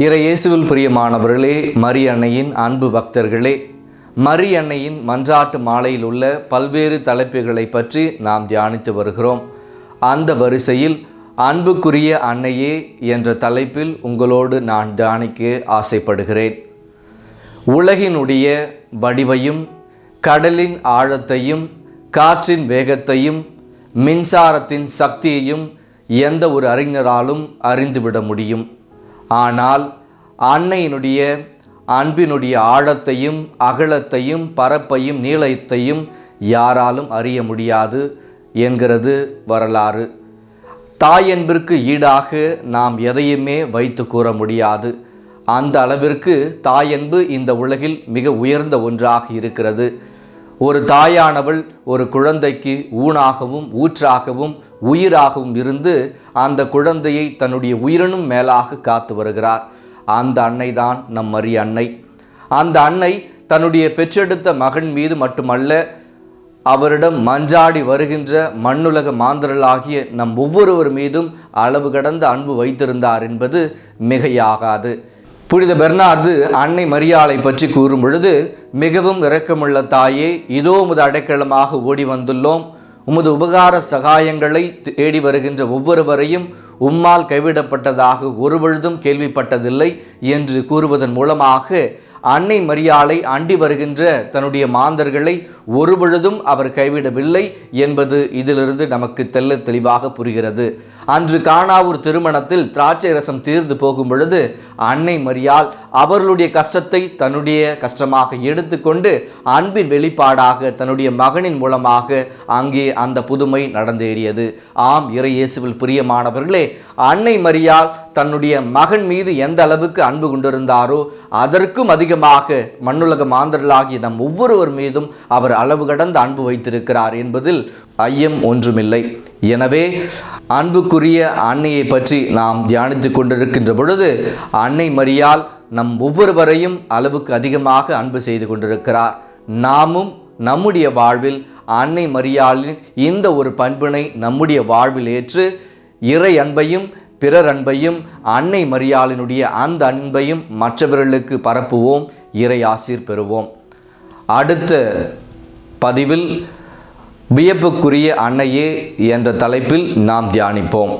இறை இயேசுவில் பிரியமானவர்களே மரியன்னையின் அன்பு பக்தர்களே மரியன்னையின் மன்றாட்டு மாலையில் உள்ள பல்வேறு தலைப்புகளை பற்றி நாம் தியானித்து வருகிறோம். அந்த வரிசையில் அன்புக்குரிய அன்னையே என்ற தலைப்பில் உங்களோடு நான் தியானிக்க ஆசைப்படுகிறேன். உலகினுடைய வடிவையும் கடலின் ஆழத்தையும் காற்றின் வேகத்தையும் மின்சாரத்தின் சக்தியையும் எந்த ஒரு அறிஞராலும் அறிந்துவிட முடியும். ஆனால் அன்னையினுடைய அன்பினுடைய ஆழத்தையும் அகலத்தையும் பரப்பையும் நீளத்தையும் யாராலும் அறிய முடியாது என்கிறது வரலாறு. தாயன்பிற்கு ஈடாக நாம் எதையுமே வைத்து கூற முடியாது. அந்த அளவிற்கு தாயன்பு இந்த உலகில் மிக உயர்ந்த ஒன்றாக இருக்கிறது. ஒரு தாயானவள் ஒரு குழந்தைக்கு ஊனாகவும் ஊற்றாகவும் உயிராகவும் இருந்து அந்த குழந்தையை தன்னுடைய உயிரினும் மேலாக காத்து வருகிறார். அந்த அன்னை தான் நம் மரிய அன்னை. அந்த அன்னை தன்னுடைய பெற்றெடுத்த மகன் மீது மட்டுமல்ல அவரிடம் மஞ்சாடி வருகின்ற மண்ணுலக மாந்தர்களாகிய நம் ஒவ்வொருவர் மீதும் அளவு கடந்த அன்பு வைத்திருந்தார் என்பது மிகையாகாது. புனித பெர்னார்து அன்னை மரியாளை பற்றி கூறும் பொழுது மிகவும் இரக்கமுள்ள தாயே இதோ உமது அடைக்கலமாக ஓடி வந்துள்ளோம். உமது உபகார சகாயங்களை தேடி வருகின்ற ஒவ்வொருவரையும் உம்மால் கைவிடப்பட்டதாக ஒருபொழுதும் கேள்விப்பட்டதில்லை என்று கூறுவதன் மூலமாக அன்னை மரியாளை அண்டி வருகின்ற தன்னுடைய மாந்தர்களை ஒருபொழுதும் அவர் கைவிடவில்லை என்பது இதிலிருந்து நமக்கு தெல்ல தெளிவாக புரிகிறது. அன்று காணாவூர் திருமணத்தில் திராட்சை ரசம் தீர்ந்து போகும் பொழுது அன்னை மரியால் அவர்களுடைய கஷ்டத்தை தன்னுடைய கஷ்டமாக எடுத்துக்கொண்டு அன்பின் வெளிப்பாடாக தன்னுடைய மகனின் மூலமாக அங்கே அந்த புதுமை நடந்தேறியது. ஆம் இறை இயேசுவில் பிரியமானவர்களே அன்னை மரியால் தன்னுடைய மகன் மீது எந்த அளவுக்கு அன்பு கொண்டிருந்தாரோ அதற்கும் அதிகமாக மண்ணுலக மாந்தர்களாகிய நம் ஒவ்வொருவர் மீதும் அவர் அளவு கடந்த அன்பு வைத்திருக்கிறார் என்பதில் ஐயம் ஒன்றுமில்லை. எனவே அன்புக்குரிய அன்னையை பற்றி நாம் தியானித்து கொண்டிருக்கின்ற பொழுது அன்னை மரியால் நம் ஒவ்வொருவரையும் அளவுக்கு அதிகமாக அன்பு செய்து கொண்டிருக்கிறார். நாமும் நம்முடைய வாழ்வில் அன்னை மரியாளின் இந்த ஒரு பண்பினை நம்முடைய வாழ்வில் ஏற்று இறை அன்பையும் பிறர் அன்பையும் அன்னை மரியாளினுடைய அந்த அன்பையும் மற்றவர்களுக்கு பரப்புவோம் இறை ஆசீர் பெறுவோம். அடுத்த பதிவில் வியப்புக்குரிய அன்னையே என்ற தலைப்பில் நாம் தியானிப்போம்.